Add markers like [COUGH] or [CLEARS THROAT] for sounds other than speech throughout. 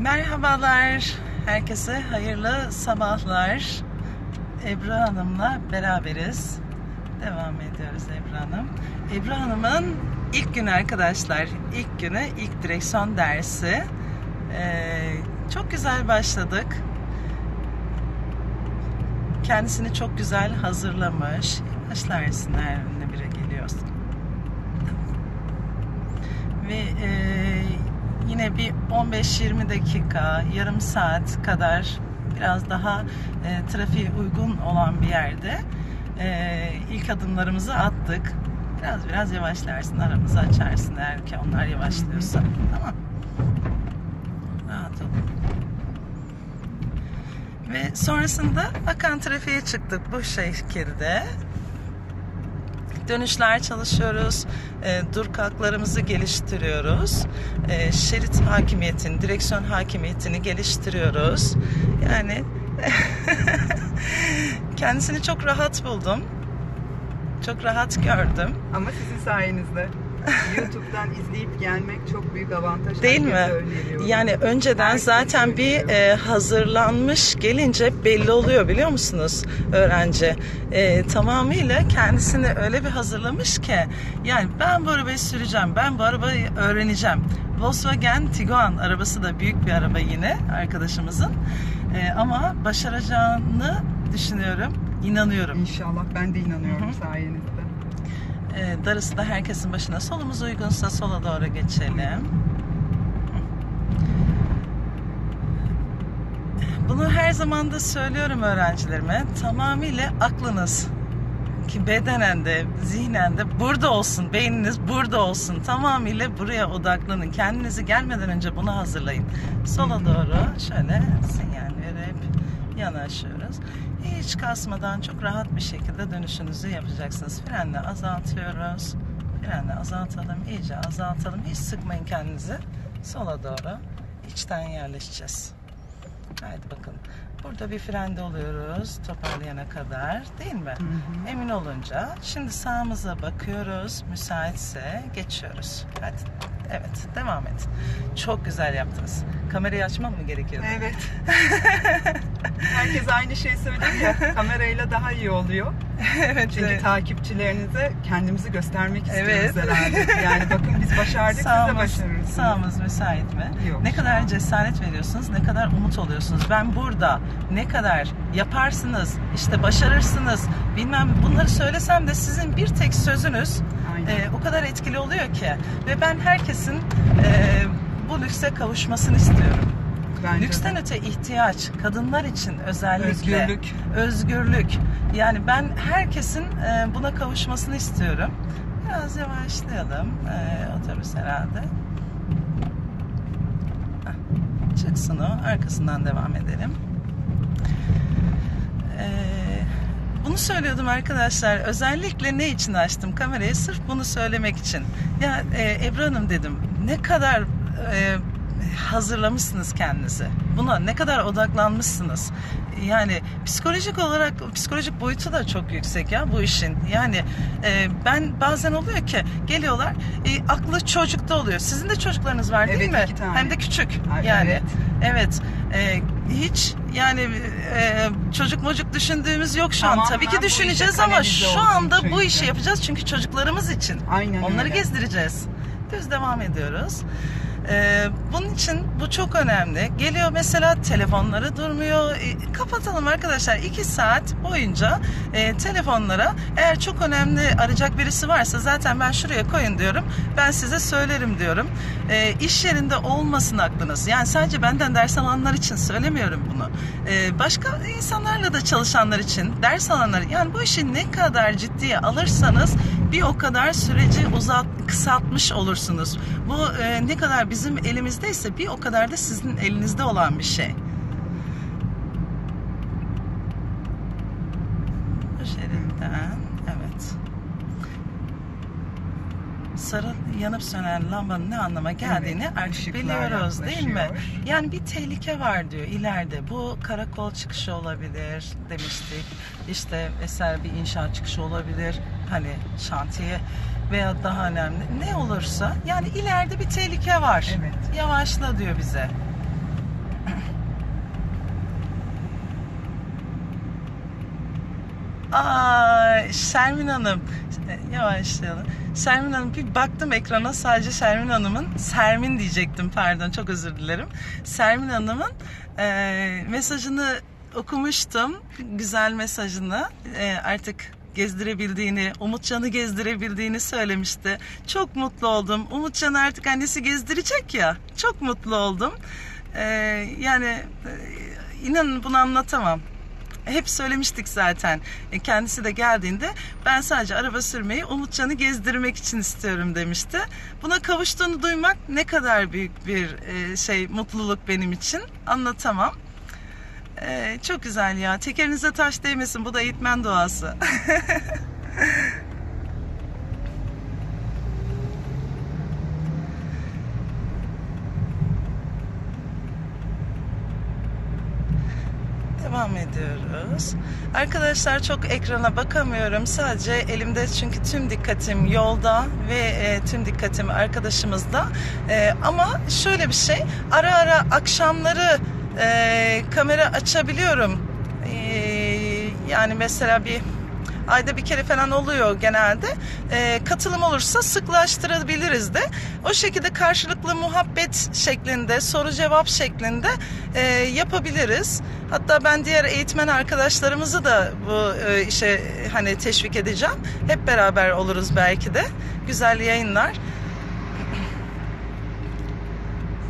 Merhabalar, herkese hayırlı sabahlar. Ebru Hanım'la beraberiz. Devam ediyoruz Ebru Hanım. Ebru Hanım'ın ilk günü arkadaşlar, ilk günü, ilk direksiyon dersi. Ee, çok güzel başladık. Kendisini çok güzel hazırlamış. Başlarsın her önüne biri geliyorsun. Ve e, yine bir 15-20 dakika, yarım saat kadar biraz daha e, trafiğe uygun olan bir yerde e, ilk adımlarımızı attık. Biraz biraz yavaşlarsın, aramızı açarsın eğer ki onlar yavaşlıyorsa. Tamam. Rahat olun. Ve sonrasında akan trafiğe çıktık bu şekilde. Dönüşler çalışıyoruz. E, dur kalklarımızı geliştiriyoruz. E, şerit hakimiyetini, direksiyon hakimiyetini geliştiriyoruz. Yani [LAUGHS] kendisini çok rahat buldum. Çok rahat gördüm. Ama sizin sayenizde YouTube'dan izleyip gelmek çok büyük avantaj. Değil mi? Yani önceden zaten bir e, hazırlanmış gelince belli oluyor biliyor musunuz öğrenci? E, tamamıyla kendisini öyle bir hazırlamış ki yani ben bu arabayı süreceğim, ben bu arabayı öğreneceğim. Volkswagen Tiguan arabası da büyük bir araba yine arkadaşımızın. E, ama başaracağını düşünüyorum, inanıyorum. İnşallah ben de inanıyorum Hı hı. sayenizde. E, darısı da herkesin başına. Solumuz uygunsa sola doğru geçelim. Bunu her zaman da söylüyorum öğrencilerime. Tamamıyla aklınız ki bedenen de zihnen de burada olsun. Beyniniz burada olsun. Tamamıyla buraya odaklanın. Kendinizi gelmeden önce bunu hazırlayın. Sola doğru şöyle sinyal verip yanaşıyoruz. Hiç kasmadan çok rahat bir şekilde dönüşünüzü yapacaksınız. Frenle azaltıyoruz. Frenle azaltalım. iyice azaltalım. Hiç sıkmayın kendinizi. Sola doğru içten yerleşeceğiz. Haydi bakalım. Burada bir frende oluyoruz toparlayana kadar değil mi? Emin olunca şimdi sağımıza bakıyoruz. Müsaitse geçiyoruz. Hadi. Evet devam et. Çok güzel yaptınız. Kamerayı açmam mı gerekiyor? Evet. [LAUGHS] Aynı şeyi söylüyor ya. Kamerayla daha iyi oluyor. evet. Çünkü evet. takipçilerinize kendimizi göstermek istiyoruz Evet. herhalde. Yani bakın biz başardık siz de Sağımız, başarırsınız. sağımız müsait mi? Yok, ne kadar ol. cesaret veriyorsunuz, ne kadar umut oluyorsunuz. Ben burada ne kadar yaparsınız, işte başarırsınız, bilmem bunları söylesem de sizin bir tek sözünüz Aynen. e, o kadar etkili oluyor ki. Ve ben herkesin e, bu lükse kavuşmasını istiyorum. Bence de. Lüksten öte ihtiyaç, kadınlar için özellikle Özgürlük. özgürlük. Yani ben herkesin e, buna kavuşmasını istiyorum. Biraz yavaşlayalım. E, otobüs herhalde. Çıksın o. Arkasından devam edelim. E, bunu söylüyordum arkadaşlar. Özellikle ne için açtım kamerayı? Sırf bunu söylemek için. Ya e, Ebru Hanım dedim. Ne kadar e, hazırlamışsınız kendinizi. Buna ne kadar odaklanmışsınız. Yani psikolojik olarak psikolojik boyutu da çok yüksek ya bu işin. Yani e, ben bazen oluyor ki geliyorlar e, aklı çocukta oluyor. Sizin de çocuklarınız var değil Evet, mi? iki tane. Hem de küçük. Ay, yani evet. evet. E, hiç yani e, çocuk mocuk düşündüğümüz yok şu an. Tabii ki bu düşüneceğiz ama şu anda bu çünkü. işi yapacağız çünkü çocuklarımız için. Aynen Onları öyle. gezdireceğiz. Düz devam ediyoruz. Ee, bunun için bu çok önemli. Geliyor mesela telefonları durmuyor. E, kapatalım arkadaşlar. 2 saat boyunca e, telefonlara eğer çok önemli arayacak birisi varsa zaten ben şuraya koyun diyorum. Ben size söylerim diyorum. E, iş yerinde olmasın aklınız. Yani sadece benden ders alanlar için söylemiyorum bunu. E, başka insanlarla da çalışanlar için ders alanlar yani bu işi ne kadar ciddiye alırsanız bir o kadar süreci uzat kısaltmış olursunuz. Bu e, ne kadar bizim elimizdeyse bir o kadar da sizin elinizde olan bir şey. Bu şeritten evet. Sarı yanıp sönen lambanın ne anlama geldiğini Evet, artık biliyoruz değil mi? Yani bir tehlike var diyor ileride. Bu karakol çıkışı olabilir demiştik. İşte mesela bir inşaat çıkışı olabilir hani şantiye veya daha önemli ne olursa yani ileride bir tehlike var. Evet. Yavaşla diyor bize. [CLEARS THROAT] Aa, Şermin Hanım e, yavaşlayalım. Şermin Hanım bir baktım ekrana sadece Şermin Hanım'ın Sermin diyecektim pardon çok özür dilerim. Sermin Hanım'ın e, mesajını okumuştum güzel mesajını e, artık gezdirebildiğini, Umutcan'ı gezdirebildiğini söylemişti. Çok mutlu oldum. Umutcan artık annesi gezdirecek ya. Çok mutlu oldum. E, yani e, inanın bunu anlatamam hep söylemiştik zaten. E, Kendisi de geldiğinde ben sadece araba sürmeyi Umutcan'ı gezdirmek için istiyorum demişti. Buna kavuştuğunu duymak ne kadar büyük bir e, şey mutluluk benim için anlatamam. E, çok güzel ya. Tekerinize taş değmesin. Bu da eğitmen doğası. [LAUGHS] Devam ediyoruz. Arkadaşlar çok ekrana bakamıyorum. Sadece elimde çünkü tüm dikkatim yolda ve e, tüm dikkatim arkadaşımızda. E, ama şöyle bir şey. Ara ara akşamları e, kamera açabiliyorum. E, yani mesela bir ayda bir kere falan oluyor genelde. E, katılım olursa sıklaştırabiliriz de. O şekilde karşılıklı muhabbet şeklinde, soru cevap şeklinde e, yapabiliriz. Hatta ben diğer eğitmen arkadaşlarımızı da bu e, işe hani teşvik edeceğim. Hep beraber oluruz belki de. Güzel yayınlar.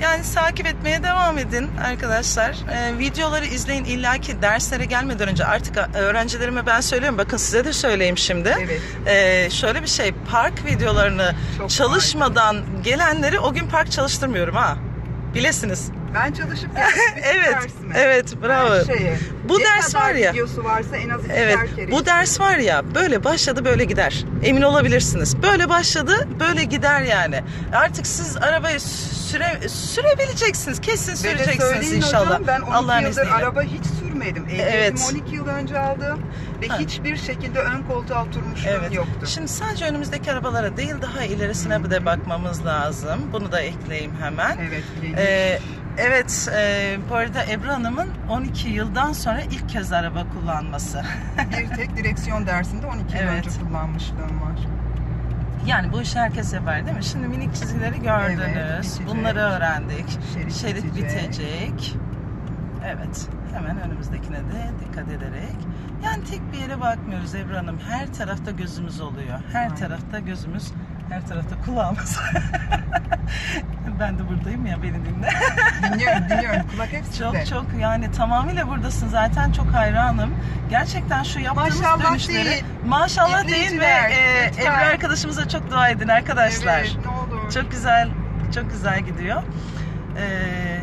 Yani takip etmeye devam edin arkadaşlar. Ee, videoları izleyin illaki derslere gelmeden önce artık öğrencilerime ben söylüyorum. Bakın size de söyleyeyim şimdi. Evet. Ee, şöyle bir şey park videolarını Çok çalışmadan gelenleri o gün park çalıştırmıyorum ha. Bilesiniz. Ben çalışıp [LAUGHS] geldim. Evet. dersime. Evet bravo. Her şeye. Bu Ne ders var ya. videosu varsa en az ikişer Evet kere. bu ders var ya böyle başladı böyle gider. Emin olabilirsiniz. Böyle başladı böyle gider yani. Artık siz arabayı süre, sürebileceksiniz. Kesin süreceksiniz inşallah. Hocam, ben 12 Allah'ın yıldır izniyle. araba hiç sürmedim. Ehliyetimi Evet. 12 yıl önce aldım. Ve Ha. hiçbir şekilde ön koltuğa oturmuşluğum Evet. yoktu. Şimdi sadece önümüzdeki arabalara değil daha ilerisine bir de bakmamız lazım. Bunu da ekleyeyim hemen. Evet. Ee, evet, e, bu arada Ebru Hanım'ın 12 yıldan sonra ilk kez araba kullanması. [LAUGHS] bir tek direksiyon dersinde 12 yıl Evet. önce kullanmışlığım var. Yani bu işi herkes yapar değil mi? Şimdi minik çizgileri gördünüz. Evet, bitecek. Bunları öğrendik. Şerit Şerit bitecek. bitecek. Evet. Hemen önümüzdekine de dikkat ederek. Yani tek bir yere bakmıyoruz Ebru Hanım. Her tarafta gözümüz oluyor. Her Aynen. tarafta gözümüz, her tarafta kulağımız. [LAUGHS] ben de buradayım ya beni dinle. [LAUGHS] Dinliyorum, dinliyorum. Kulak hep. Çok çok yani tamamıyla buradasın zaten çok hayranım. Gerçekten şu yaptığımız Maşallah dönüşleri değil. maşallah değil ve e, lütfen. Ebru arkadaşımıza çok dua edin arkadaşlar. Evet, ne olur. Çok güzel, çok güzel gidiyor. Ee,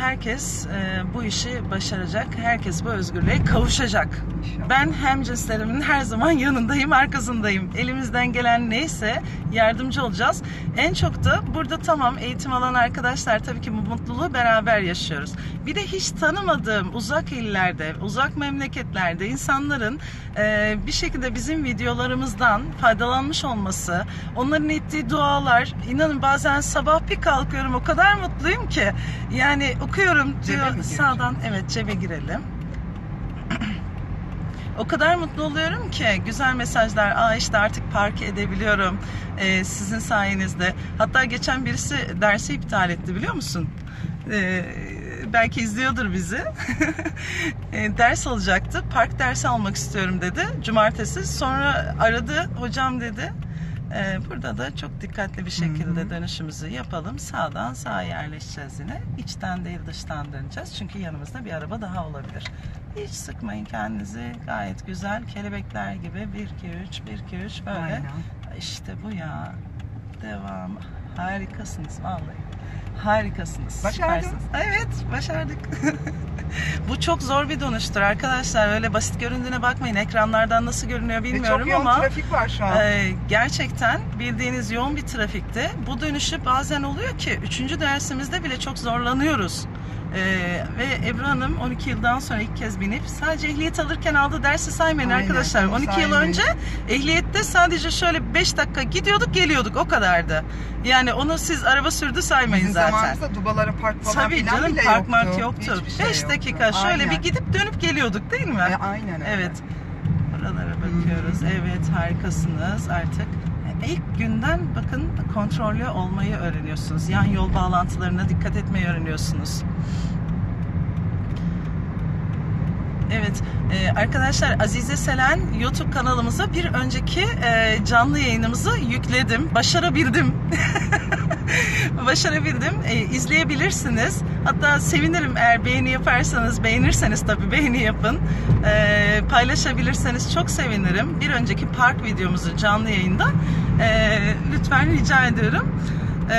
herkes e, bu işi başaracak, herkes bu özgürlüğe kavuşacak. İnşallah. Ben hem cinslerimin her zaman yanındayım, arkasındayım. Elimizden gelen neyse yardımcı olacağız. En çok da burada tamam eğitim alan arkadaşlar tabii ki bu mutluluğu beraber yaşıyoruz. Bir de hiç tanımadığım uzak illerde, uzak memleketlerde insanların e, bir şekilde bizim videolarımızdan faydalanmış olması, onların ettiği dualar, inanın bazen sabah bir kalkıyorum o kadar mutluyum ki. Yani okuyorum diyor sağdan evet cebe girelim. O kadar mutlu oluyorum ki güzel mesajlar. Aa işte artık park edebiliyorum ee, sizin sayenizde. Hatta geçen birisi dersi iptal etti biliyor musun? Ee, belki izliyordur bizi. Ee, [LAUGHS] ders alacaktı. Park dersi almak istiyorum dedi. Cumartesi. Sonra aradı. Hocam dedi. "Ee, burada da çok dikkatli bir şekilde Hı hı. dönüşümüzü yapalım. Sağdan sağa yerleşeceğiz yine. İçten değil dıştan döneceğiz. Çünkü yanımızda bir araba daha olabilir. Hiç sıkmayın kendinizi. Gayet güzel. Kelebekler gibi. 1, 2, 3, 1, 2, 3 böyle. Aynen. İşte bu ya. Devam. Harikasınız vallahi. Harikasınız. Süpersiniz. Evet başardık. [LAUGHS] bu çok zor bir dönüştür arkadaşlar. Öyle basit göründüğüne bakmayın. Ekranlardan nasıl görünüyor Ve bilmiyorum çok yoğun ama trafik var şu an. e, gerçekten bildiğiniz yoğun bir trafikte bu dönüşü bazen oluyor ki üçüncü dersimizde bile çok zorlanıyoruz. Ee, ve Ebru Hanım 12 yıldan sonra ilk kez binip sadece ehliyet alırken aldığı dersi saymayın Aynen, arkadaşlar. onu 12 yıl saymayın. önce ehliyette sadece şöyle 5 dakika gidiyorduk geliyorduk o kadardı. Yani onu siz araba sürdü saymayın Bizim zaten. zamanımızda dubalara park falan Tabii filan canım bile park yoktu. mark yoktu. Hiçbir 5 şey dakika yoktu. şöyle Aynen. bir gidip dönüp geliyorduk değil mi? E, aynen öyle. Evet. Buralara bakıyoruz. Evet harikasınız artık. İlk günden bakın kontrollü olmayı öğreniyorsunuz. Yan yol bağlantılarına dikkat etmeyi öğreniyorsunuz. Evet e, arkadaşlar Azize Selen YouTube kanalımıza bir önceki e, canlı yayınımızı yükledim. Başarabildim. [LAUGHS] Başarabildim. E, izleyebilirsiniz. Hatta sevinirim eğer beğeni yaparsanız, beğenirseniz tabii beğeni yapın. E, paylaşabilirseniz çok sevinirim. Bir önceki park videomuzu canlı yayında e, lütfen rica ediyorum. E,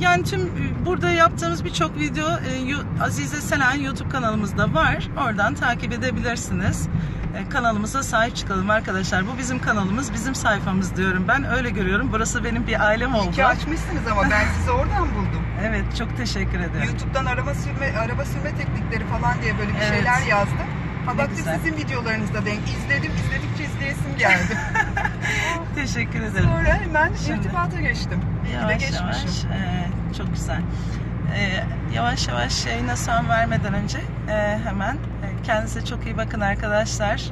yani tüm burada yaptığımız birçok video e, Azize Selen YouTube kanalımızda var. Oradan takip edebilirsiniz. E, kanalımıza sahip çıkalım arkadaşlar. Bu bizim kanalımız, bizim sayfamız diyorum ben. Öyle görüyorum. Burası benim bir ailem oldu. ki açmışsınız ama ben [LAUGHS] sizi oradan buldum. Evet, çok teşekkür ederim. YouTube'dan araba sürme araba sürme teknikleri falan diye böyle bir Evet. şeyler yazdım. Ha baktım sizin videolarınızda denk izledim. izledikçe izleyesim geldi. [LAUGHS] Teşekkür ederim. Sonra hemen Şimdi- irtibata geçtim. Yavaş geçmişim. yavaş, e, çok güzel. E, yavaş yavaş yayına son vermeden önce e, hemen e, kendinize çok iyi bakın arkadaşlar.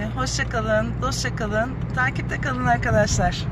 E, hoşça kalın, dostça kalın, takipte kalın arkadaşlar.